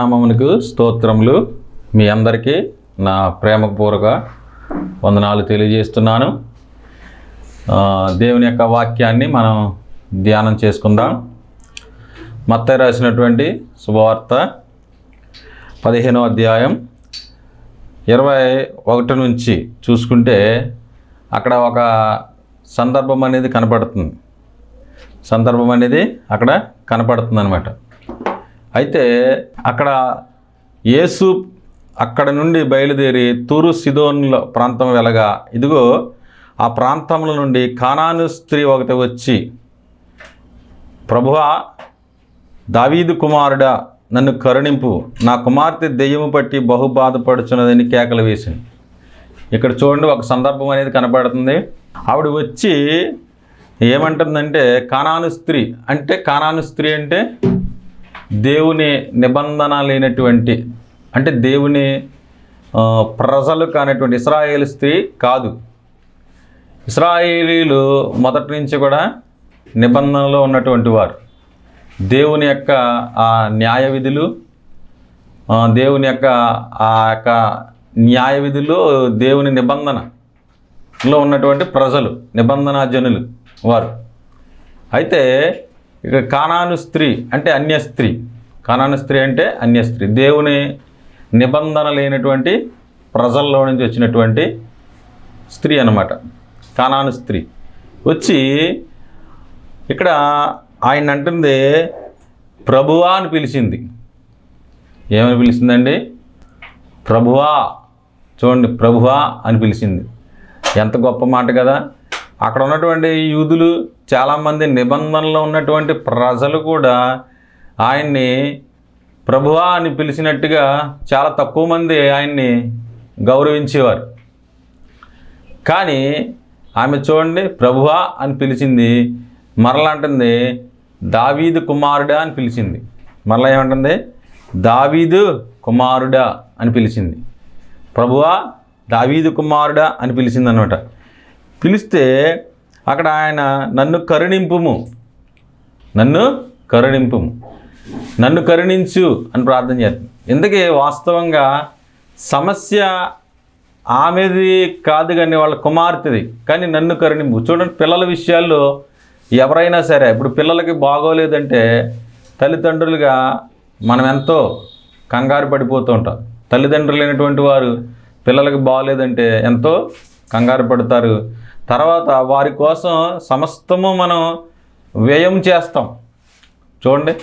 దేవుని నామమునకు స్తోత్రములు. మీ అందరికీ నా ప్రేమపూర్వక వందనాలు తెలియజేస్తున్నాను. దేవుని యొక్క వాక్యాన్ని మనం ధ్యానం చేసుకుందాం. మత్త రాసినటువంటి శుభవార్త పదిహేనో అధ్యాయం ఇరవై ఒకటి నుంచి చూసుకుంటే అక్కడ ఒక సందర్భం అనేది కనపడుతుంది. సందర్భం అనేది అక్కడ కనపడుతుంది అనమాట అయితే అక్కడ యేసు అక్కడ నుండి బయలుదేరి తూరు సిదోన్ల ప్రాంతం వెళ్ళగా ఇదిగో ఆ ప్రాంతంలో నుండి కానాను స్త్రీ ఒకటి వచ్చి ప్రభువా దావీదు కుమారుడా నన్ను కరుణింపు. నా కుమార్తె దెయ్యము పట్టి బహు బాధపడుచున్నదని కేకలు వేసింది. ఇక్కడ చూడండి ఒక సందర్భం అనేది కనపడుతుంది. ఆవిడ వచ్చి ఏమంటుందంటే కానాను స్త్రీ. అంటే కానాను స్త్రీ అంటే దేవుని నిబంధన లేనటువంటి అంటే దేవుని ప్రజలు కానటువంటి ఇస్రాయేల్ స్త్రీ కాదు. ఇస్రాయేలీలు మొదటి నుంచి కూడా నిబంధనలో ఉన్నటువంటి వారు. దేవుని యొక్క ఆ న్యాయ విధులు దేవుని యొక్క ఆ యొక్క న్యాయ విధులు దేవుని నిబంధనలో ఉన్నటువంటి ప్రజలు నిబంధన జనులు వారు. అయితే ఇక కానాను స్త్రీ అంటే అన్య స్త్రీ. కానాను స్త్రీ అంటే అన్య స్త్రీ. దేవుని నిబంధన లేనటువంటి ప్రజల్లో నుంచి వచ్చినటువంటి స్త్రీ అన్నమాట. కానాను స్త్రీ. వచ్చి ఇక్కడ ఆయన అంటుంది ప్రభువా అని పిలిచింది. ఏమని పిలిచిందండి? ప్రభువా. చూడండి ప్రభువా అని పిలిచింది. ఎంత గొప్ప మాట కదా. అక్కడ ఉన్నటువంటి యూదులు చాలామంది నిబంధనలో ఉన్నటువంటి ప్రజలు కూడా ఆయన్ని ప్రభువా అని పిలిచినట్టుగా చాలా తక్కువ మంది ఆయన్ని గౌరవించేవారు. కానీ ఆమె చూడండి ప్రభువా అని పిలిచింది మరలా అంటుంది దావీదు కుమారుడా అని పిలిచింది. మరలా ఏమంటుంది దావీదు కుమారుడా అని పిలిచింది. ప్రభువా దావీదు కుమారుడా అని పిలిచింది అనమాట పిలిస్తే అక్కడ ఆయన నన్ను కరుణింపుము. నన్ను కరుణింపుము. నన్ను కరుణించు అని ప్రార్థన చేస్తుంది ఇందుకే వాస్తవంగా సమస్య ఆమెది కాదు కానీ వాళ్ళ కుమార్తెది కానీ నన్ను కరుణింపు. చూడండి పిల్లల విషయాల్లో ఎవరైనా సరే ఇప్పుడు పిల్లలకి బాగోలేదంటే తల్లిదండ్రులుగా మనం ఎంతో కంగారు పడిపోతూ ఉంటాం. తల్లిదండ్రులైనటువంటి వారు పిల్లలకి బాగోలేదంటే ఎంతో కంగారు పడతారు. తర్వాత వారి కోసం సమస్తము మనం వ్యయం చేస్తాం. చూడండి.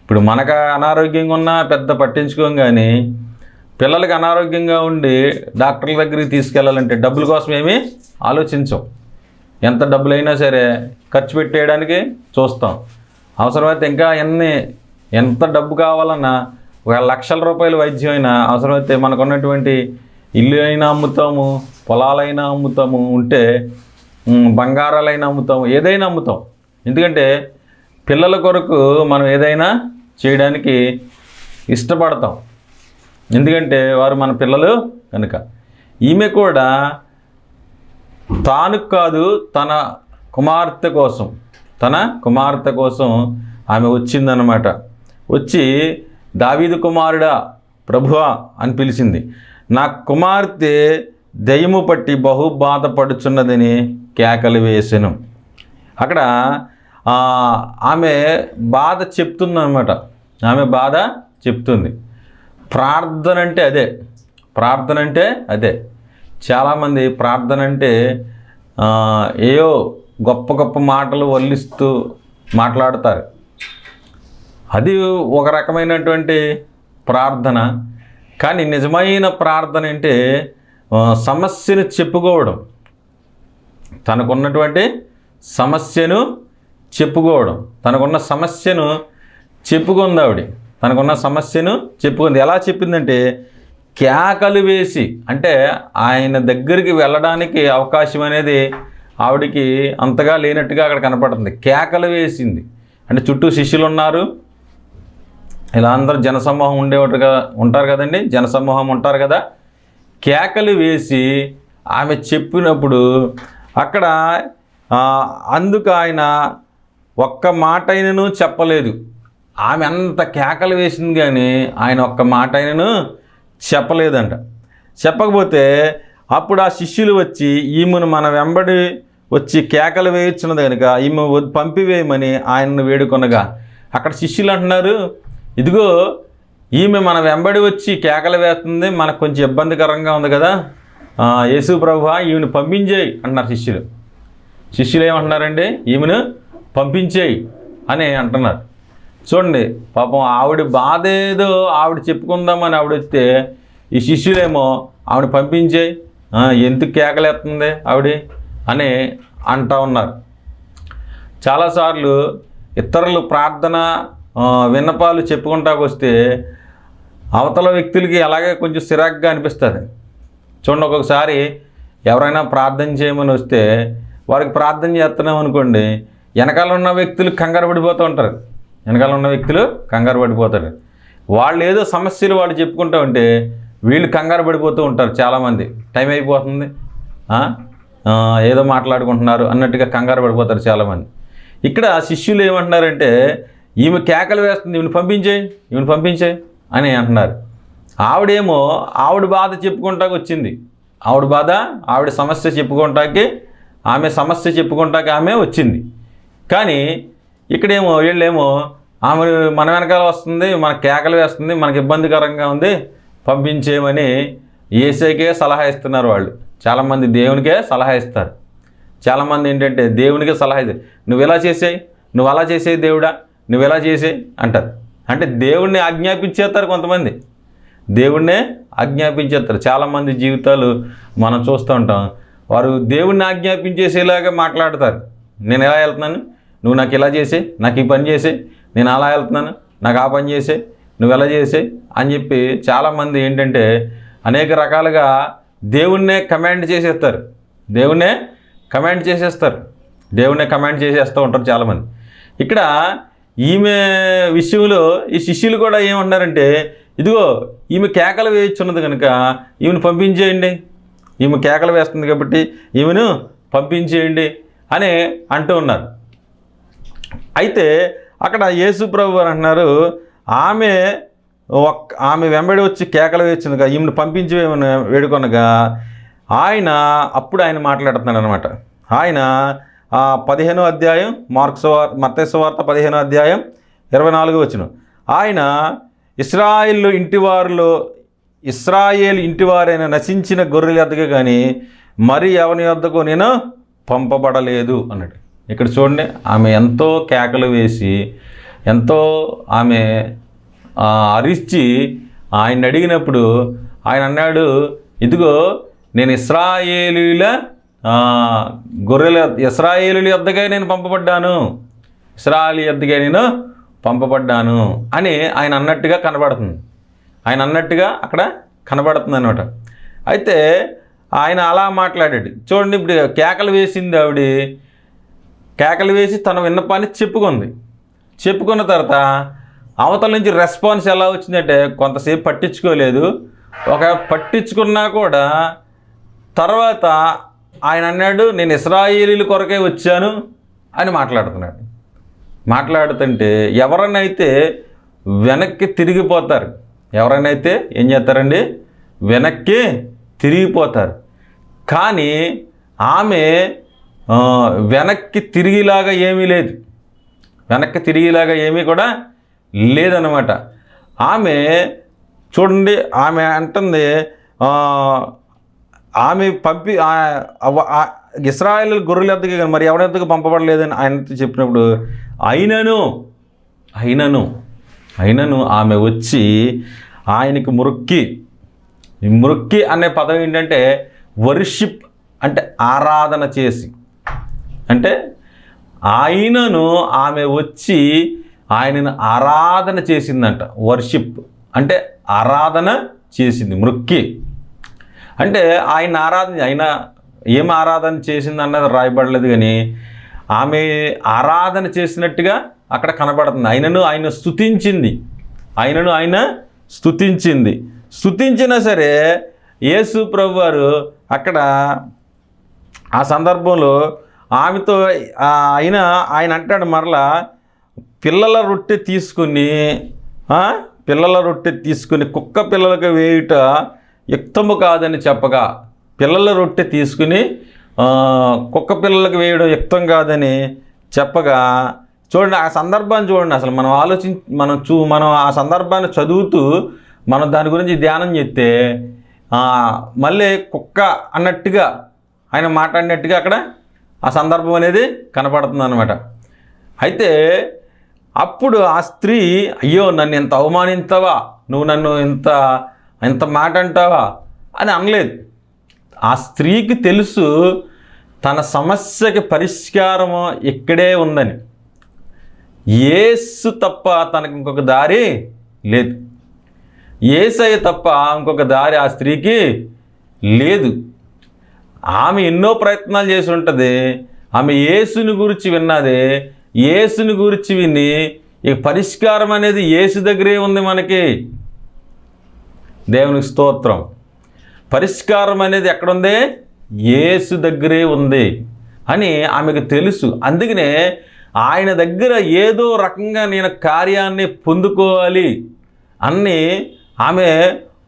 ఇప్పుడు మనకు అనారోగ్యంగా ఉన్నా పెద్ద పట్టించుకోం కానీ పిల్లలకి అనారోగ్యంగా ఉండి డాక్టర్ల దగ్గరికి తీసుకెళ్ళాలంటే డబ్బుల కోసం ఏమీ ఆలోచించం. ఎంత డబ్బులైనా సరే ఖర్చు పెట్టేయడానికి చూస్తాం. అవసరమైతే ఇంకా ఎన్ని ఎంత డబ్బు కావాలన్నా ఒక లక్షల రూపాయల వైద్యం అయినా అవసరమైతే మనకున్నటువంటి ఇల్లు అయినా అమ్ముతాము పొలాలైనా అమ్ముతాము ఉంటే బంగారాలైనా అమ్ముతాం ఏదైనా అమ్ముతాం. ఎందుకంటే పిల్లల కొరకు మనం ఏదైనా చేయడానికి ఇష్టపడతాం. ఎందుకంటే వారు మన పిల్లలు కనుక. ఈమె కూడా తాను కాదు తన కుమార్తె కోసం తన కుమార్తె కోసం ఆమె వచ్చిందనమాట వచ్చి దావీదు కుమారుడా ప్రభువా అని పిలిచింది. నా కుమార్తె దయ్యము పట్టి బహు బాధపడుచున్నదని కేకలు వేసెను. అక్కడ ఆమె బాధ చెప్తుందన్నమాట. ఆమె బాధ చెప్తుంది. ప్రార్థన అంటే అదే. ప్రార్థన అంటే అదే. చాలామంది ప్రార్థన అంటే ఏయో గొప్ప గొప్ప మాటలు వల్లిస్తూ మాట్లాడతారు. అది ఒక రకమైనటువంటి ప్రార్థన. కానీ నిజమైన ప్రార్థన అంటే సమస్యను చెప్పుకోవడం. తనకున్నటువంటి సమస్యను చెప్పుకోవడం. తనకున్న సమస్యను చెప్పుకుంది ఆవిడ. తనకున్న సమస్యను చెప్పుకుంది. ఎలా చెప్పిందంటే కేకలు వేసి అంటే ఆయన దగ్గరికి వెళ్ళడానికి అవకాశం అనేది ఆవిడికి అంతగా లేనట్టుగా అక్కడ కనపడుతుంది. కేకలు వేసింది. అంటే చుట్టూ శిష్యులు ఉన్నారు ఇలా అందరూ జనసమూహం ఉండేవాటుగా ఉంటారు కదండి. జనసమూహం ఉంటారు కదా. కేకలు వేసి ఆమె చెప్పినప్పుడు అక్కడ అందుకు ఆయన ఒక్క మాట అయినను చెప్పలేదు. ఆమె అంత కేకలు వేసింది కానీ ఆయన ఒక్క మాట అయినను చెప్పలేదంట. చెప్పకపోతే అప్పుడు ఆ శిష్యులు వచ్చి ఈమెను మన వెంబడి వచ్చి కేకలు వేయించినది కనుక ఈమె పంపివేయమని ఆయనను వేడుకొనగా అక్కడ శిష్యులు అంటున్నారు ఇదిగో ఈమె మన వెంబడి వచ్చి కేకలు వేస్తుంది మనకు కొంచెం ఇబ్బందికరంగా ఉంది కదా యేసు ప్రభు ఈమెను పంపించేయి అంటున్నారు శిష్యులు. శిష్యులు ఏమంటున్నారండి? ఈమెను పంపించేయి అని అంటున్నారు. చూడండి పాపం ఆవిడ బాధ ఏదో ఆవిడ చెప్పుకుందామని ఆవిడ వస్తే ఈ శిష్యులేమో ఆవిడ పంపించేయి ఎందుకు కేకలేస్తుంది ఆవిడ అని అంటా ఉన్నారు. చాలాసార్లు ఇతరులు ప్రార్థన విన్నపాలు చెప్పుకుంటాకొస్తే అవతల వ్యక్తులకి అలాగే కొంచెం సిరాగ్గా అనిపిస్తుంది. చూడండి ఒక్కొక్కసారి ఎవరైనా ప్రార్థన చేయమని వస్తే వారికి ప్రార్థన చేస్తున్నాం అనుకోండి వెనకాల ఉన్న వ్యక్తులు కంగారు పడిపోతూ ఉంటారు. వెనకాల ఉన్న వ్యక్తులు కంగారు పడిపోతారు. వాళ్ళు ఏదో సమస్యలు వాళ్ళు చెప్పుకుంటూ ఉంటే వీళ్ళు కంగారు పడిపోతూ ఉంటారు చాలామంది. టైం అయిపోతుంది. ఏదో మాట్లాడుకుంటున్నారు అన్నట్టుగా కంగారు పడిపోతారు చాలామంది. ఇక్కడ శిష్యులు ఏమంటున్నారంటే ఈమె కేకలు వేస్తుంది ఈమెను పంపించేయి ఈమెను పంపించేయి అని అంటున్నారు. ఆవిడేమో ఆవిడ బాధ చెప్పుకుంటాకి వచ్చింది. ఆవిడ బాధ ఆవిడ సమస్య చెప్పుకుంటాకి ఆమె సమస్య చెప్పుకుంటాకి ఆమె వచ్చింది. కానీ ఇక్కడేమో వీళ్ళేమో ఆమె మన వెనకాల వస్తుంది మన కేకలు వేస్తుంది మనకి ఇబ్బందికరంగా ఉంది పంపించేయమని ఏసైకే సలహా ఇస్తున్నారు వాళ్ళు. చాలామంది దేవునికే సలహా ఇస్తారు. చాలామంది ఏంటంటే దేవునికే సలహా ఇది నువ్వు ఇలా చేసేయి నువ్వు అలా చేసేయి దేవుడా నువ్వు ఇలా చేసేయి అంటారు. అంటే దేవుణ్ణి ఆజ్ఞాపించేస్తారు కొంతమంది. దేవుణ్ణే ఆజ్ఞాపించేస్తారు. చాలామంది జీవితాలు మనం చూస్తూ ఉంటాం. వారు దేవుణ్ణి ఆజ్ఞాపించేసేలాగా మాట్లాడతారు. నేను ఎలా వెళ్తున్నాను? నువ్వు నాకు ఇలా చేసే నాకు ఈ పని చేసే నేను అలా వెళ్తున్నాను నాకు ఆ పని చేసే నువ్వు ఎలా చేసే అని చెప్పి చాలామంది ఏంటంటే అనేక రకాలుగా దేవుణ్ణే కమాండ్ చేసేస్తారు. దేవుణ్ణే కమాండ్ చేసేస్తారు. దేవుణ్ణే కమాండ్ చేసేస్తూ ఉంటారు చాలామంది. ఇక్కడ ఈమె విషయంలో ఈ శిష్యులు కూడా ఏమంటారంటే ఇదిగో ఈమె కేకలు వేయించున్నది కనుక ఈమెను పంపించేయండి. ఈమె కేకలు వేస్తుంది కాబట్టి ఈమెను పంపించేయండి అని అంటూ ఉన్నారు. అయితే అక్కడ యేసు ప్రభు వారు అంటున్నారు ఆమె ఒక్ ఆమె వెంబడి వచ్చి కేకలు వేసిందిగా ఈమెను పంపించి వేడుకొనగా ఆయన అప్పుడు ఆయన మాట్లాడుతున్నాడు అనమాట ఆయన పదిహేనో అధ్యాయం మార్క్స్ వార్ మత్తేసు వార్త పదిహేనో అధ్యాయం ఇరవై నాలుగు వచ్చిన ఆయన ఇస్రాయిల్ ఇంటివారిలో ఇస్రాయేల్ ఇంటివారైన నశించిన గొర్రెల వద్దకు కానీ మరి ఎవరి వద్దకు నేను పంపబడలేదు అన్నాడు. ఇక్కడ చూడండి ఆమె ఎంతో కేకలు వేసి ఎంతో ఆమె అరిచి ఆయన అడిగినప్పుడు ఆయన అన్నాడు ఇదిగో నేను ఇస్రాయేలీల గొర్రెల ఇస్రాయేలీల యొద్దకే నేను పంపబడ్డాను. ఇస్రాయేల్ యొద్దకే నేను పంపబడ్డాను అని ఆయన అన్నట్టుగా కనబడుతుంది. ఆయన అన్నట్టుగా అక్కడ కనబడుతుంది అనమాట అయితే ఆయన అలా మాట్లాడాడు. చూడండి ఇప్పుడు కేకలు వేసింది ఆవిడ. కేకలు వేసి తన విన్నపాన్ని చెప్పుకుంది. చెప్పుకున్న తర్వాత అవతల నుంచి రెస్పాన్స్ ఎలా వచ్చిందంటే కొంతసేపు పట్టించుకోలేదు. ఒక పట్టించుకున్నా కూడా తర్వాత ఆయన అన్నాడు నేను ఇస్రాయేలీల కొరకే వచ్చాను అని మాట్లాడుతున్నాడు. మాట్లాడుతుంటే ఎవరనైతే వెనక్కి తిరిగిపోతారు ఎవరైనా ఏం చేస్తారండి? వెనక్కి తిరిగిపోతారు. కానీ ఆమె వెనక్కి తిరిగిలాగా ఏమీ లేదు. వెనక్కి తిరిగిలాగా ఏమీ కూడా లేదనమాట ఆమె చూడండి ఆమె అంటుంది ఆమె పంపి ఇస్రాయల్ గొర్రెల ఎద్దకి మరి ఎవరి ఎద్దకు పంపబడలేదని ఆయన చెప్పినప్పుడు అయినను అయినను అయినను ఆమె వచ్చి ఆయనకి మురొక్కి. ఈ మురొక్కి అనే పదం ఏంటంటే వర్షిప్ అంటే ఆరాధన చేసి. అంటే ఆయనను ఆమె వచ్చి ఆయనను ఆరాధన చేసిందంట. వర్షిప్ అంటే ఆరాధన చేసింది మృక్కి అంటే ఆయన ఆరాధన ఆయన ఏం ఆరాధన చేసింది అన్నది రాయబడలేదు కానీ ఆమె ఆరాధన చేసినట్టుగా అక్కడ కనబడుతుంది. ఆయనను ఆయన స్తుతించింది. ఆయనను ఆయన స్థుతించింది స్థుతించినా సరే యేసు ప్రభు వారు అక్కడ ఆ సందర్భంలో ఆమెతో ఆయన ఆయన అంటాడు మరలా పిల్లల రొట్టె తీసుకుని పిల్లల రొట్టె తీసుకుని కుక్క పిల్లలకు వేయుట యుక్తము కాదని చెప్పగా పిల్లల రొట్టె తీసుకుని కుక్క పిల్లలకు వేయడం యుక్తం కాదని చెప్పగా చూడండి ఆ సందర్భాన్ని చూడండి అసలు. మనం ఆలోచి మనం చూ మనం ఆ సందర్భాన్ని చదువుతూ మనం దాని గురించి ధ్యానం చేస్తే మళ్ళీ కుక్క అన్నట్టుగా ఆయన మాట్లాడినట్టుగా అక్కడ ఆ సందర్భం అనేది కనపడుతుంది అనమాట అయితే అప్పుడు ఆ స్త్రీ అయ్యో నన్ను ఇంత అవమానించావా? నువ్వు నన్ను ఇంత ఇంత మాట అంటావా? అని అనలేదు. ఆ స్త్రీకి తెలుసు తన సమస్యకి పరిష్కారం ఇక్కడే ఉందని. ఏసు తప్ప తనకు ఇంకొక దారి లేదు. ఏసయ్య తప్ప ఇంకొక దారి ఆ స్త్రీకి లేదు. ఆమె ఎన్నో ప్రయత్నాలు చేసి ఉంటుంది. ఆమె యేసుని గురించి విన్నది. యేసుని గురించి విని ఇక పరిష్కారం అనేది యేసు దగ్గరే ఉంది మనకి. దేవునికి స్తోత్రం. పరిష్కారం అనేది ఎక్కడుంది? యేసు దగ్గరే ఉంది అని ఆమెకు తెలుసు. అందుకనే ఆయన దగ్గర ఏదో రకంగా నేను కార్యాన్ని పొందుకోవాలి అన్ని ఆమె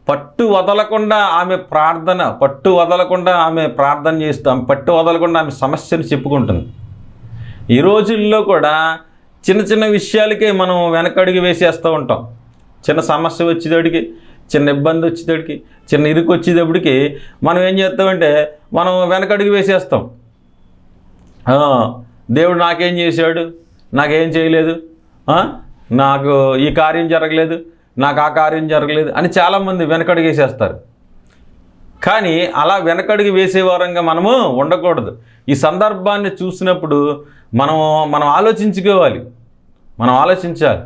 పట్టు వదలకుండా ఆమె ప్రార్థన పట్టు వదలకుండా ఆమె ప్రార్థన చేస్తాం పట్టు వదలకుండా ఆమె సమస్యను చెప్పుకుంటుంది. ఈ రోజుల్లో కూడా చిన్న చిన్న విషయాలకే మనం వెనకడుగు వేసేస్తూ ఉంటాం. చిన్న సమస్య వచ్చేటప్పటికి చిన్న ఇబ్బంది వచ్చేటప్పటికి చిన్న ఇరుకు వచ్చేటప్పటికి మనం ఏం చేస్తామంటే మనం వెనకడుగు వేసేస్తాం. దేవుడు నాకేం చేశాడు? నాకేం చేయలేదు? నాకు ఈ కార్యం జరగలేదు నాకు ఆ కార్యం జరగలేదు అని చాలామంది వెనకడుగు వేసేస్తారు. కానీ అలా వెనకడుగు వేసే వారంగా మనము ఉండకూడదు. ఈ సందర్భాన్ని చూసినప్పుడు మనం మనం ఆలోచించుకోవాలి. మనం ఆలోచించాలి.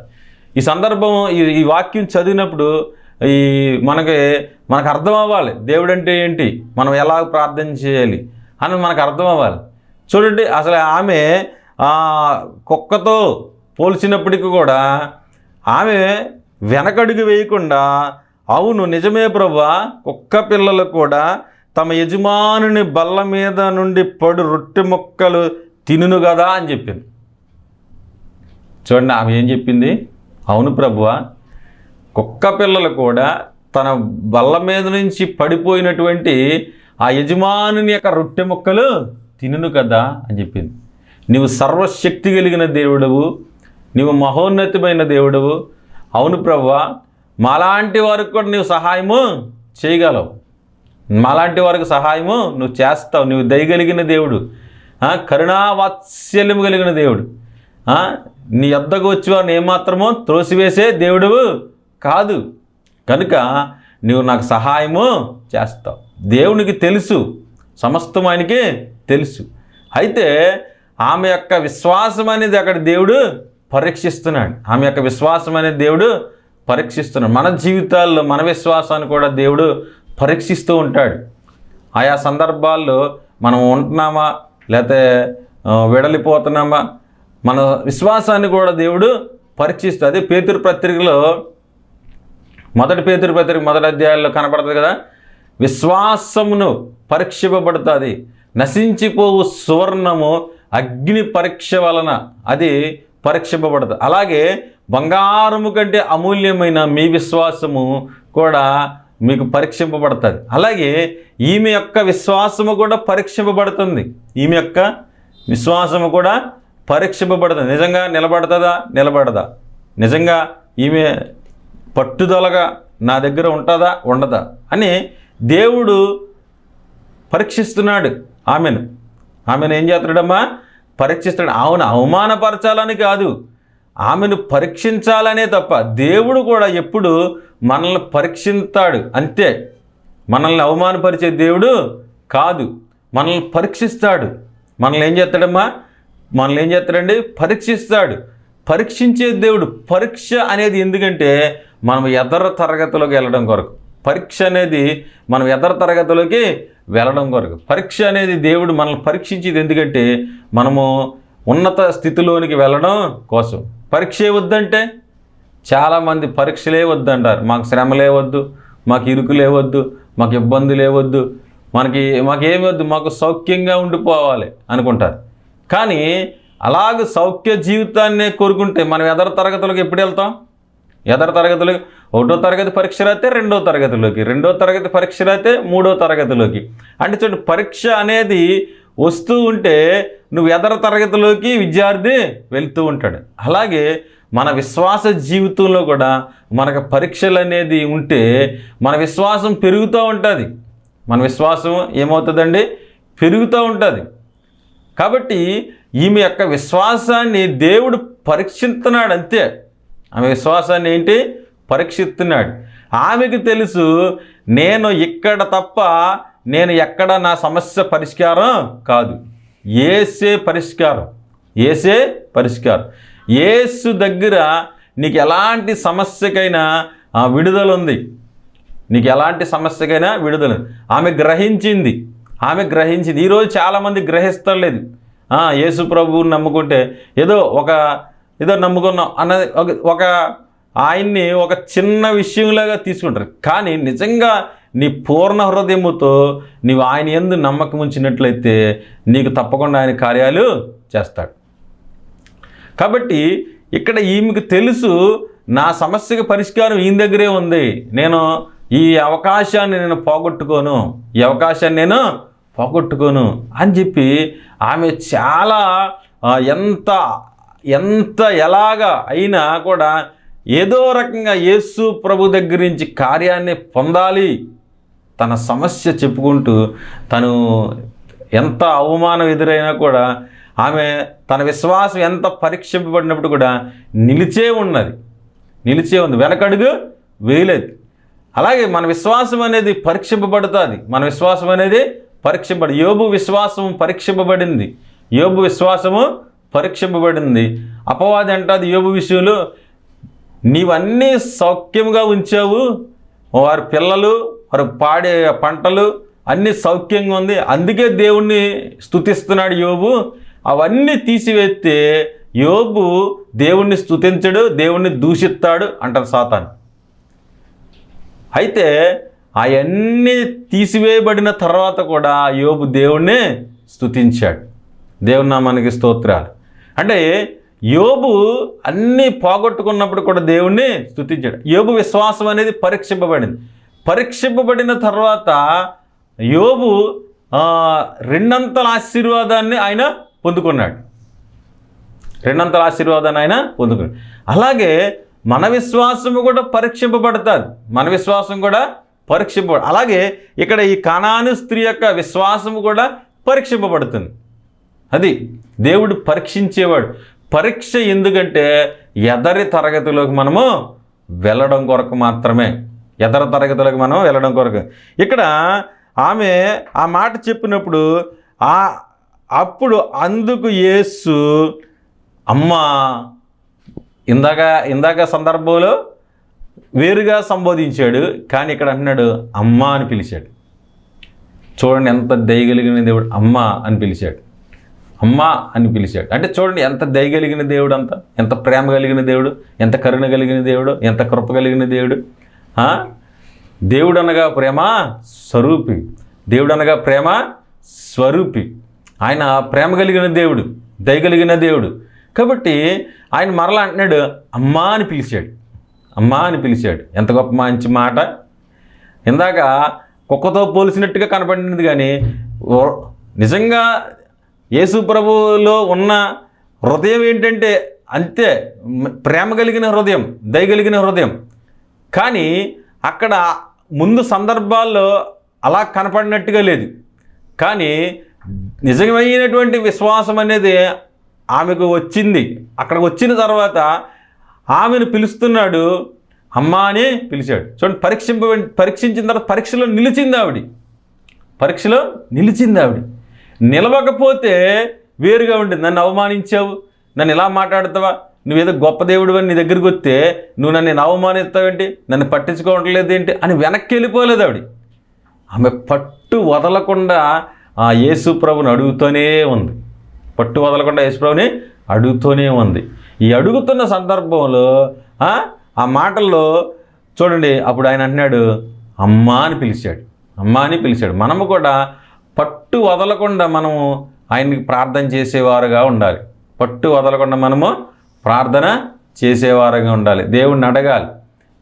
ఈ సందర్భం ఈ ఈ వాక్యం చదివినప్పుడు ఈ మనకి మనకు అర్థం అవ్వాలి దేవుడు అంటే ఏంటి మనం ఎలా ప్రార్థన చేయాలి అని మనకు అర్థం అవ్వాలి చూడండి అసలు ఆమె కుక్కతో పోల్చినప్పటికీ కూడా ఆమె వెనకడుగు వేయకుండా అవును నిజమే ప్రభా కుక్క పిల్లలు కూడా తమ యజమానుని బల్ల మీద నుండి పడు రొట్టె ముక్కలు తినును కదా అని చెప్పింది. చూడండి ఆమె ఏం చెప్పింది? అవును ప్రభువా కుక్క పిల్లలు కూడా తన బల్ల మీద నుంచి పడిపోయినటువంటి ఆ యజమానుని యొక్క రొట్టె ముక్కలు తినును కదా అని చెప్పింది. నీవు సర్వశక్తి కలిగిన దేవుడవు నీవు మహోన్నతమైన దేవుడవు. అవును ప్రభువా మాలాంటి వారికి కూడా నీవు సహాయము చేయగలవు. మాలాంటి వారికి సహాయము నువ్వు చేస్తావు. నువ్వు దయగలిగిన దేవుడు. ఆ, కరుణా కలిగిన దేవుడు. నీ యొద్దకు వచ్చి వారిని ఏమాత్రమో త్రోసివేసే దేవుడు కాదు. కనుక నీవు నాకు సహాయము చేస్తావు. దేవునికి తెలుసు. సమస్తం ఆయనకి తెలుసు. అయితే ఆమె యొక్క విశ్వాసం అనేది అక్కడ దేవుడు పరీక్షిస్తున్నాడు. ఆమె యొక్క విశ్వాసం అనేది దేవుడు పరీక్షిస్తున్నాడు. మన జీవితాల్లో మన విశ్వాసాన్ని కూడా దేవుడు పరీక్షిస్తూ ఉంటాడు. ఆయా సందర్భాల్లో మనం ఉంటున్నామా? లేకపోతే విడలిపోతున్నామా? మన విశ్వాసాన్ని కూడా దేవుడు పరీక్షిస్తుంది అదే పేతురు పత్రికలో మొదటి పేతురు పత్రిక మొదటి అధ్యాయాల్లో కనపడుతుంది కదా? విశ్వాసమును పరీక్షింపబడుతుంది. నశించిపోవు సువర్ణము అగ్ని పరీక్ష వలన అది పరీక్షింపబడుతుంది. అలాగే బంగారము కంటే అమూల్యమైన మీ విశ్వాసము కూడా మీకు పరీక్షింపబడుతుంది. అలాగే ఈమె యొక్క విశ్వాసము కూడా పరీక్షింపబడుతుంది. ఈమె యొక్క విశ్వాసము కూడా పరీక్షింపబడుతుంది. నిజంగా నిలబడుతుందా? నిలబడదా. నిజంగా ఈమె పట్టుదలగా నా దగ్గర ఉంటుందా? ఉండదా? అని దేవుడు పరీక్షిస్తున్నాడు ఆమెను. ఆమెను ఏం చేస్తాడమ్మా పరీక్షిస్తాడు ఆమెను అవమానపరచాలని కాదు. ఆమెను పరీక్షించాలనే తప్ప దేవుడు కూడా ఎప్పుడు మనల్ని పరీక్షిస్తాడు అంతే. మనల్ని అవమానపరిచే దేవుడు కాదు. మనల్ని పరీక్షిస్తాడు. మనల్ని ఏం చేస్తాడమ్మా? మనల్ని ఏం చేస్తాడండి? పరీక్షిస్తాడు. పరీక్షించే దేవుడు. పరీక్ష అనేది ఎందుకంటే మనం ఎదర తరగతిలోకి వెళ్ళడం కొరకు. పరీక్ష అనేది మనం ఎదర తరగతిలోకి వెళ్ళడం కొరకు. పరీక్ష అనేది దేవుడు మనల్ని పరీక్షించేది ఎందుకంటే మనము ఉన్నత స్థితిలోనికి వెళ్ళడం కోసం. పరీక్ష వద్దంటే చాలామంది పరీక్షలే వద్దంటారు. మాకు శ్రమలే వద్దు మాకు ఇరుకులే వద్దు మాకు ఇబ్బందులే వద్దు మనకి మాకేమి వద్దు మాకు సౌఖ్యంగా ఉండిపోవాలి అనుకుంటారు. కానీ అలాగ సౌఖ్య జీవితాన్ని కోరుకుంటే మనం ఎదర తరగతులకు ఎప్పుడు వెళ్తాం? ఎదర తరగతులకి? ఒకటో తరగతి పరీక్ష రాతే రెండో తరగతిలోకి రెండో తరగతి పరీక్ష రాతే మూడో తరగతిలోకి. అంటే చూడండి పరీక్ష అనేది వస్తూ ఉంటే నువ్వు ఎదర తరగతిలోకి విద్యార్థి వెళ్తూ ఉంటాడు. అలాగే మన విశ్వాస జీవితంలో కూడా మనకు పరీక్షలు అనేది ఉంటే మన విశ్వాసం పెరుగుతూ ఉంటుంది. మన విశ్వాసం ఏమవుతుందండి? పెరుగుతూ ఉంటుంది. కాబట్టి ఈమె యొక్క విశ్వాసాన్ని దేవుడు పరీక్షిస్తున్నాడు అంతే. ఆమె విశ్వాసాన్ని ఏంటి? పరీక్షిస్తున్నాడు. ఆమెకు తెలుసు నేను ఇక్కడ తప్ప నేను ఎక్కడ నా సమస్య పరిష్కారం కాదు. ఏసే పరిష్కారం. ఏసే పరిష్కారం. ఏసు దగ్గర నీకు ఎలాంటి సమస్యకైనా ఆ, విడుదల ఉంది నీకు ఎలాంటి సమస్యకైనా విడుదల ఆమె గ్రహించింది. ఆమె గ్రహించింది. ఈరోజు చాలామంది గ్రహిస్తలేదు. యేసు ప్రభువుని నమ్ముకుంటే ఏదో ఒక ఏదో నమ్ముకున్నాం అన్నది ఒక ఒక ఆయన్ని ఒక చిన్న విషయంలాగా తీసుకుంటారు. కానీ నిజంగా నీ పూర్ణ హృదయముతో నీవు ఆయన ఎందు నమ్మకం ఉంచినట్లయితే నీకు తప్పకుండా ఆయన కార్యాలు చేస్తాడు. కాబట్టి ఇక్కడ ఈమెకు తెలుసు నా సమస్యకి పరిష్కారం ఈయన దగ్గరే ఉంది. నేను ఈ అవకాశాన్ని నేను పోగొట్టుకోను ఈ అవకాశాన్ని నేను పోగొట్టుకోను అని చెప్పి ఆమె చాలా ఎంత ఎంత ఎలాగా అయినా కూడా ఏదో రకంగా యేసు ప్రభు దగ్గర నుంచి కార్యాన్ని పొందాలి. తన సమస్య చెప్పుకుంటూ తను ఎంత అవమానం ఎదురైనా కూడా ఆమె తన విశ్వాసం ఎంత పరీక్షింపబడినప్పుడు కూడా నిలిచే ఉన్నది. నిలిచే ఉంది. వెనకడుగు వేయలేదు. అలాగే మన విశ్వాసం అనేది పరీక్షింపబడుతుంది. మన విశ్వాసం అనేది పరీక్షింపబడి యోబు విశ్వాసం పరీక్షింపబడింది. యోబు విశ్వాసము పరీక్షింపబడింది. అపవాది అంటాది యోబు విషయంలో నీవన్నీ సౌఖ్యంగా ఉంచావు. వారి పిల్లలు వారి పాడే పంటలు అన్నీ సౌఖ్యంగా ఉంది. అందుకే దేవుణ్ణి స్థుతిస్తున్నాడు యోబు. అవన్నీ తీసివేస్తే యోబు దేవుణ్ణి స్థుతించడు దేవుణ్ణి దూషిస్తాడు అంటారు సాతాను. అయితే అవన్నీ తీసివేయబడిన తర్వాత కూడా యోబు దేవుణ్ణి స్థుతించాడు దేవుని నామానికి స్తోత్రాలు. అంటే యోబు అన్నీ పోగొట్టుకున్నప్పుడు కూడా దేవుణ్ణి స్థుతించాడు యోబు విశ్వాసం అనేది పరీక్షింపబడింది. పరీక్షింపబడిన తర్వాత యోబు రెండంతల ఆశీర్వాదాన్ని ఆయన పొందుకున్నాడు. రెండంతల ఆశీర్వాదాన్ని ఆయన పొందుకున్నాడు. అలాగే మన విశ్వాసము కూడా పరీక్షింపబడుతుంది. మన విశ్వాసం కూడా పరీక్షింపబడు అలాగే ఇక్కడ ఈ కణాను స్త్రీ యొక్క విశ్వాసము కూడా పరీక్షింపబడుతుంది. అది దేవుడు పరీక్షించేవాడు. పరీక్ష ఎందుకంటే ఎదరి తరగతిలోకి మనము వెళ్ళడం కొరకు మాత్రమే. ఎదర తరగతిలోకి మనం వెళ్ళడం కొరకు. ఇక్కడ ఆమె ఆ మాట చెప్పినప్పుడు ఆ అప్పుడు అందుకు యేసు అమ్మా ఇందాక ఇందాక సందర్భంలో వేరుగా సంబోధించాడు కానీ ఇక్కడ అంటున్నాడు అమ్మా అని పిలిచాడు. చూడండి ఎంత దయగలిగిన దేవుడు అమ్మా అని పిలిచాడు. అమ్మా అని పిలిచాడు. అంటే చూడండి ఎంత దయగలిగిన దేవుడు అంత? ఎంత ప్రేమ కలిగిన దేవుడు? ఎంత కరుణ కలిగిన దేవుడు? ఎంత కృప కలిగిన దేవుడు? దేవుడు అనగా ప్రేమ స్వరూపి. దేవుడు అనగా ప్రేమ స్వరూపి. ఆయన ప్రేమ కలిగిన దేవుడు దయగలిగిన దేవుడు. కాబట్టి ఆయన మరలా అంటున్నాడు అమ్మా అని పిలిచాడు. అమ్మా అని పిలిచాడు. ఎంత గొప్ప మంచి మాట. ఇందాక కుక్కతో పోల్చినట్టుగా కనపడింది కానీ నిజంగా యేసు ప్రభువులో ఉన్న హృదయం ఏంటంటే అంతే ప్రేమ కలిగిన హృదయం దయగలిగిన హృదయం. కానీ అక్కడ ముందు సందర్భాల్లో అలా కనపడినట్టుగా లేదు. కానీ నిజమైనటువంటి విశ్వాసం అనేది ఆమెకు వచ్చింది. అక్కడ వచ్చిన తర్వాత ఆమెను పిలుస్తున్నాడు. అమ్మా అని పిలిచాడు. చూడండి పరీక్షింప పరీక్షించిన తర్వాత పరీక్షలో నిలిచింది ఆవిడ. పరీక్షలో నిలిచింది ఆవిడ. నిలవకపోతే వేరుగా ఉంటుంది నన్ను అవమానించావు నన్ను ఇలా మాట్లాడతావా నువ్వేదో గొప్ప దేవుడు అని నీ దగ్గరికి వస్తే నువ్వు నన్ను అవమానిస్తావేంటి నన్ను పట్టించుకోవట్లేదు ఏంటి అని వెనక్కి వెళ్ళిపోలేదు ఆవిడ. ఆమె పట్టు వదలకుండా ఆ యేసు ప్రభుని అడుగుతూనే ఉంది. పట్టు వదలకుండా యేసు ప్రభుని అడుగుతూనే ఉంది. ఈ అడుగుతున్న సందర్భంలో ఆ, ఆ మాటల్లో చూడండి అప్పుడు ఆయన అంటున్నాడు అమ్మా అని పిలిచాడు. అమ్మా అని పిలిచాడు. మనము కూడా పట్టు వదలకుండా మనము ఆయనకి ప్రార్థన చేసేవారుగా ఉండాలి. పట్టు వదలకుండా మనము ప్రార్థన చేసేవారుగా ఉండాలి. దేవుణ్ణి అడగాలి.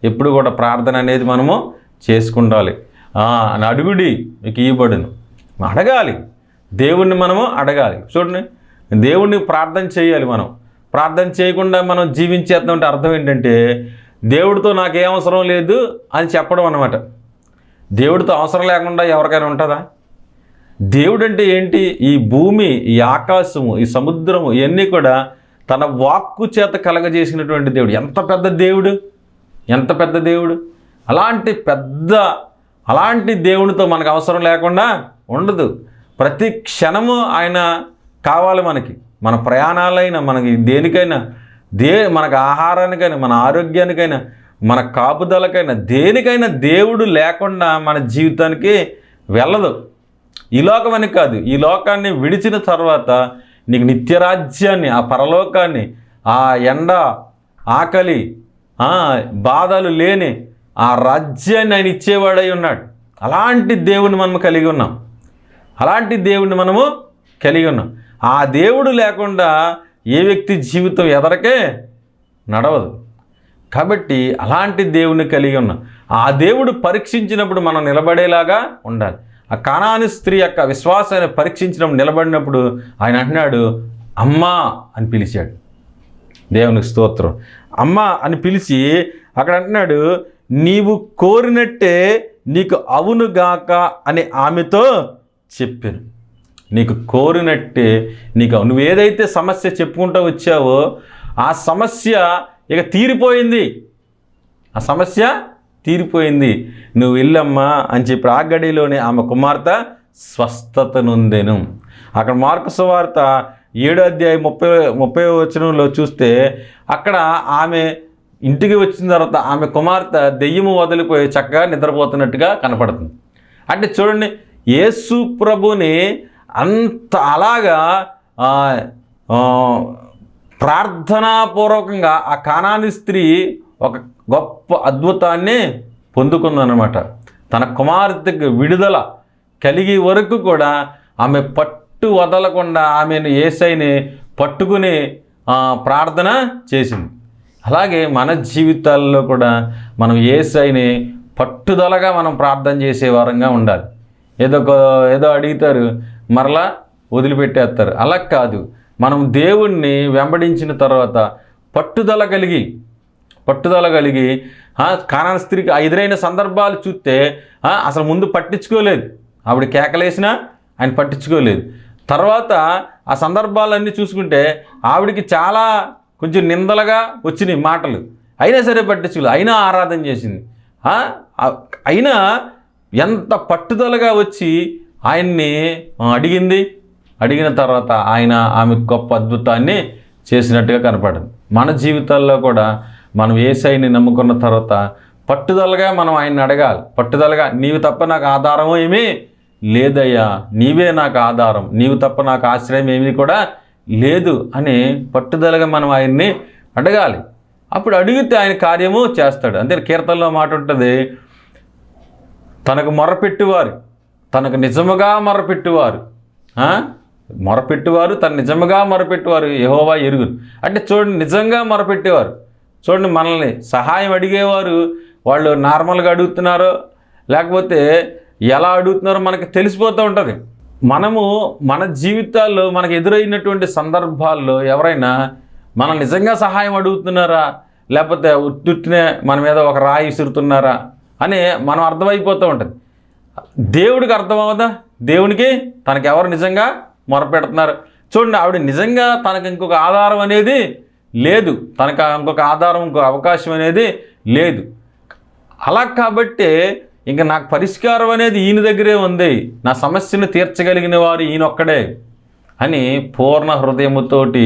ఎప్పుడు కూడా ప్రార్థన అనేది మనము చేసుకుండాలి. అని అడుగుడి మీకు ఇవ్వబడును అడగాలి. దేవుణ్ణి మనము అడగాలి. చూడండి దేవుణ్ణి ప్రార్థన చేయాలి మనం. ప్రార్థన చేయకుండా మనం జీవించేద్దామంటే అర్థం ఏంటంటే దేవుడితో నాకేం అవసరం లేదు అని చెప్పడం అన్నమాట. దేవుడితో అవసరం లేకుండా ఎవరికైనా ఉంటుందా? దేవుడు అంటే ఏంటి? ఈ భూమి ఈ ఆకాశము ఈ సముద్రము ఇవన్నీ కూడా తన వాక్కు చేత కలగజేసినటువంటి దేవుడు. ఎంత పెద్ద దేవుడు? ఎంత పెద్ద దేవుడు? అలాంటి పెద్ద అలాంటి దేవునితో మనకు అవసరం లేకుండా ఉండదు. ప్రతి క్షణము ఆయన కావాలి మనకి. మన ప్రయాణాలైనా మనకి దేనికైనా దే మనకు ఆహారానికైనా మన ఆరోగ్యానికైనా మన కాపుదలకైనా దేనికైనా దేవుడు లేకుండా మన జీవితానికి వెళ్ళదు. ఈ లోకం అని కాదు ఈ లోకాన్ని విడిచిన తర్వాత నీకు నిత్యరాజ్యాన్ని ఆ పరలోకాన్ని ఆ ఎండ ఆకలి బాధలు లేని ఆ రాజ్యాన్ని ఆయన ఇచ్చేవాడై ఉన్నాడు. అలాంటి దేవుని మనం కలిగి ఉన్నాం. అలాంటి దేవుడిని మనము కలిగి ఉన్నాం. ఆ దేవుడు లేకుండా ఏ వ్యక్తి జీవితం ఎదరకే నడవదు. కాబట్టి అలాంటి దేవుని కలిగి ఉన్నాం. ఆ దేవుడు పరీక్షించినప్పుడు మనం నిలబడేలాగా ఉండాలి. ఆ కానాని స్త్రీ యొక్క విశ్వాసాన్ని పరీక్షించడం నిలబడినప్పుడు ఆయన అంటున్నాడు అమ్మా అని పిలిచాడు. దేవునికి స్తోత్రం. అమ్మ అని పిలిచి అక్కడ అంటున్నాడు నీవు కోరినట్టే నీకు అవునుగాక అని ఆమెతో చెప్పాను నీకు కోరినట్టే నీకు అవు- నువ్వు ఏదైతే సమస్య చెప్పుకుంటూ వచ్చావో ఆ సమస్య ఇక తీరిపోయింది. ఆ సమస్య తీరిపోయింది. నువ్వు వెళ్ళమ్మా అని చెప్పి ఆ ఆమె కుమార్తె స్వస్థత నొందెను. అక్కడ మార్కు సువార్త ఏడో అధ్యాయం ముప్పై ముప్పై వచనంలో చూస్తే అక్కడ ఆమె ఇంటికి వచ్చిన తర్వాత ఆమె కుమార్తె దెయ్యము వదిలిపోయి చక్కగా నిద్రపోతున్నట్టుగా కనపడుతుంది. అంటే చూడండి యేసు ప్రభుని అంత అలాగా ప్రార్థనాపూర్వకంగా ఆ కానాని స్త్రీ ఒక గొప్ప అద్భుతాన్ని పొందుకుందనమాట తన కుమార్తెకు విడుదల కలిగే వరకు కూడా ఆమె పట్టు వదలకుండా ఆమెను ఏసైని పట్టుకుని ప్రార్థన చేసింది. అలాగే మన జీవితాల్లో కూడా మనం ఏసైని పట్టుదలగా మనం ప్రార్థన చేసే వారంగా ఉండాలి. ఏదో ఒక- ఏదో అడుగుతారు మరలా వదిలిపెట్టేస్తారు. అలా కాదు. మనం దేవుణ్ణి వెంబడించిన తర్వాత పట్టుదల కలిగి పట్టుదల కలిగి ఆ, కానాన స్త్రీకి ఎదురైన సందర్భాలు చూస్తే అసలు ముందు పట్టించుకోలేదు. ఆవిడ కేకలేసినా ఆయన పట్టించుకోలేదు. తర్వాత ఆ సందర్భాలన్నీ చూసుకుంటే ఆవిడికి చాలా కొంచెం నిందలుగా వచ్చినాయి మాటలు. అయినా సరే పట్టించుకోలేదు. అయినా ఆరాధన చేసింది. అయినా ఎంత పట్టుదలగా వచ్చి ఆయన్ని అడిగింది. అడిగిన తర్వాత ఆయన ఆమె గొప్ప అద్భుతాన్ని చేసినట్టుగా కనపడింది. మన జీవితాల్లో కూడా మనం ఏసైని నమ్ముకున్న తర్వాత పట్టుదలగా మనం ఆయన్ని అడగాలి. పట్టుదలగా నీవు తప్ప నాకు ఆధారం ఏమీ లేదయ్యా. నీవే నాకు ఆధారం. నీవు తప్ప నాకు ఆశ్రయం ఏమీ కూడా లేదు అని పట్టుదలగా మనం ఆయన్ని అడగాలి. అప్పుడు అడిగితే ఆయన కార్యము చేస్తాడు. అంతే కీర్తనలో మాట ఉంటుంది తనకు మొరపెట్టువారు తనకు నిజముగా మొరపెట్టువారు మొరపెట్టువారు తను నిజముగా మొరపెట్టువారు యహోవా ఎరుగురు అంటే చూడండి నిజంగా మొరపెట్టేవారు. చూడండి మనల్ని సహాయం అడిగేవారు వాళ్ళు నార్మల్గా అడుగుతున్నారో లేకపోతే ఎలా అడుగుతున్నారో మనకి తెలిసిపోతూ ఉంటుంది. మనము మన జీవితాల్లో మనకు ఎదురైనటువంటి సందర్భాల్లో ఎవరైనా మనం నిజంగా సహాయం అడుగుతున్నారా లేకపోతే ఉట్టునే మన మీద ఒక రాయి విసురుతున్నారా అని మనం అర్థమైపోతూ ఉంటుంది. దేవుడికి అర్థమవుదా దేవునికి తనకు ఎవరు నిజంగా మొరపెడుతున్నారు? చూడండి ఆవిడ నిజంగా తనకి ఇంకొక ఆధారం అనేది లేదు. తనకు ఇంకొక ఆధారం ఇంకొక అవకాశం అనేది లేదు. అలా కాబట్టి ఇంకా నాకు పరిష్కారం అనేది ఈయన దగ్గరే ఉంది. నా సమస్యను తీర్చగలిగిన వారు ఈయన ఒక్కడే అని పూర్ణ హృదయముతోటి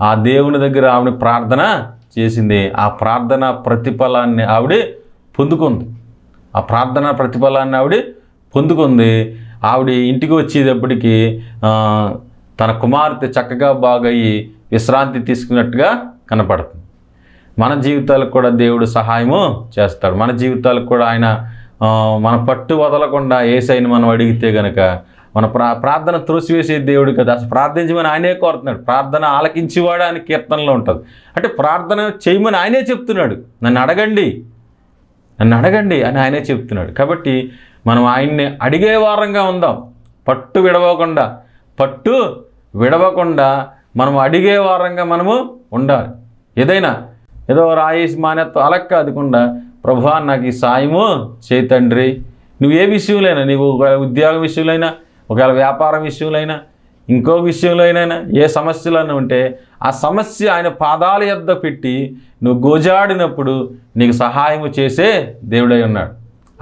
ఆ దేవుని దగ్గర ఆవిడ ప్రార్థన చేసింది. ఆ ప్రార్థన ప్రతిఫలాన్ని ఆవిడ పొందుకుంది. ఆ ప్రార్థన ప్రతిఫలాన్ని ఆవిడ పొందుకుంది. ఆవిడ ఇంటికి వచ్చేటప్పటికి తన కుమార్తె చక్కగా బాగయ్యి విశ్రాంతి తీసుకున్నట్టుగా కనపడుతుంది. మన జీవితాలకు కూడా దేవుడు సహాయము చేస్తాడు. మన జీవితాలకు కూడా ఆయన మన పట్టు వదలకుండా ఏసైని మనం అడిగితే గనక మన ప్రా ప్రార్థన త్రోసివేసే దేవుడు కదా. అసలు ప్రార్థించమని ఆయనే కోరుతున్నాడు. ప్రార్థన ఆలకించేవాడు అని కీర్తనలో ఉంటుంది. అంటే ప్రార్థన చేయమని ఆయనే చెప్తున్నాడు. నన్ను అడగండి. నన్ను అడగండి అని ఆయనే చెప్తున్నాడు. కాబట్టి మనం ఆయన్ని అడిగే వారంగా ఉందాం. పట్టు విడవకుండా. పట్టు విడవకుండా మనం అడిగే వారంగా మనము ఉండాలి. ఏదైనా ఏదో రాయేసి మానేత్వం అలా కాదుకుండా ప్రభా నాకు ఈ సాయము చేతండ్రి తండ్రి. నువ్వు ఏ విషయంలోనైనా నీవు ఒకవేళ ఉద్యోగ విషయంలోనైనా ఒకవేళ వ్యాపారం విషయంలోనైనా ఇంకో విషయంలోనైనా ఏ సమస్యలను ఉంటే ఆ సమస్య ఆయన పాదాల యొద్ద పెట్టి నువ్వు గోజాడినప్పుడు నీకు సహాయము చేసే దేవుడై ఉన్నాడు.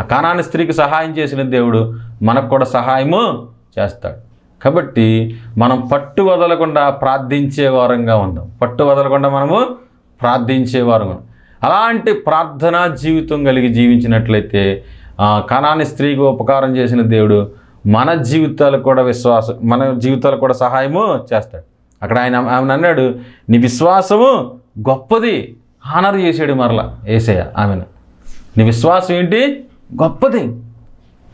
ఆ కానాని స్త్రీకి సహాయం చేసిన దేవుడు మనకు కూడా సహాయము చేస్తాడు. కాబట్టి మనం పట్టు వదలకుండా ప్రార్థించే వారంగా ఉందాం. పట్టు వదలకుండా మనము ప్రార్థించే వారంగా అలాంటి ప్రార్థనా జీవితం కలిగి జీవించినట్లయితే ఆ కణాన్ని స్త్రీకి ఉపకారం చేసిన దేవుడు మన జీవితాలకు కూడా విశ్వాసం మన జీవితాలకు కూడా సహాయము చేస్తాడు. అక్కడ ఆయన ఆమెను అన్నాడు నీ విశ్వాసము గొప్పది. హానర్ చేసాడు మరలా ఏసయ్య ఆమెను. నీ విశ్వాసం ఏంటి? గొప్పది.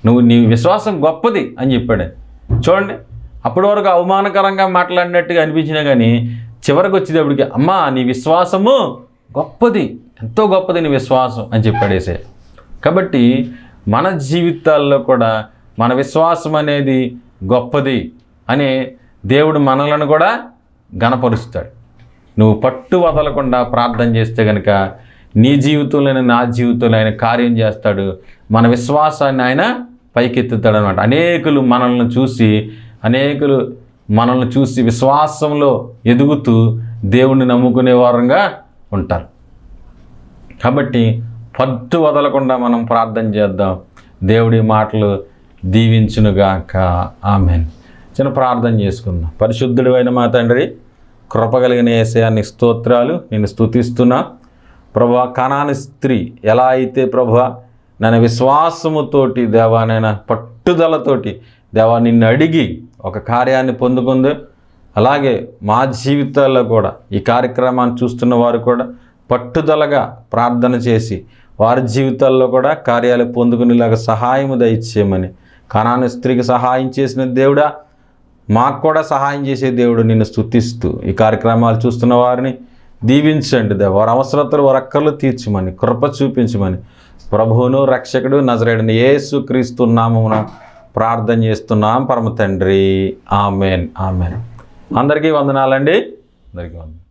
నువ్వు నీ విశ్వాసం గొప్పది అని చెప్పాడు. చూడండి అప్పటి వరకు అవమానకరంగా మాట్లాడినట్టుగా అనిపించినా కానీ చివరికి వచ్చేటప్పటికి అమ్మా నీ విశ్వాసము గొప్పది ఎంతో గొప్పది నీ విశ్వాసం అని చెప్పాడేసే కాబట్టి మన జీవితాల్లో కూడా మన విశ్వాసం అనేది గొప్పది అనే దేవుడు మనలను కూడా గణపరుస్తాడు నువ్వు పట్టు వదలకుండా ప్రార్థన చేస్తే కనుక నీ జీవితంలోనే నా జీవితంలో ఆయన కార్యం చేస్తాడు. మన విశ్వాసాన్ని ఆయన పైకెత్తుతాడు అనమాట అనేకులు మనల్ని చూసి అనేకులు మనల్ని చూసి విశ్వాసంలో ఎదుగుతూ దేవుణ్ణి నమ్ముకునే వారంగా ఉంటారు. కాబట్టి పట్టు వదలకుండా మనం ప్రార్థన చేద్దాం. దేవుడి మాటలు దీవించునుగాక. ఆమెన్. చిన్న ప్రార్థన చేసుకుందాం. పరిశుద్ధుడు అయిన మా తండ్రి కృపగలిగిన ఏసయాన్ని స్తోత్రాలు. నేను స్తుతిస్తున్నా. ప్రభా కణాని స్త్రీ ఎలా అయితే ప్రభా నన్ను విశ్వాసముతోటి దేవా నేను పట్టుదలతోటి దేవా నిన్ను అడిగి ఒక కార్యాన్ని పొందుకుంది. అలాగే మా జీవితాల్లో కూడా ఈ కార్యక్రమాన్ని చూస్తున్న వారు కూడా పట్టుదలగా ప్రార్థన చేసి వారి జీవితాల్లో కూడా కార్యాలు పొందుకునేలాగా సహాయము దయచేయమని. కణాను స్త్రీకి సహాయం చేసిన దేవుడా మాకు కూడా సహాయం చేసే దేవుడు నిన్ను స్తుతిస్తూ ఈ కార్యక్రమాలు చూస్తున్న వారిని దీవించండి దేవ. వారి అవసరతలు వారి అక్కర్లు తీర్చమని కృప చూపించమని. ప్రభువును రక్షకుడు నజరేడని యేసు క్రీస్తు నామమున ప్రార్థన చేస్తున్నాం. పరమ తండ్రి. ఆమెన్. ఆమెన్. అందరికీ వందనాలండి. అందరికీ వందనాలు.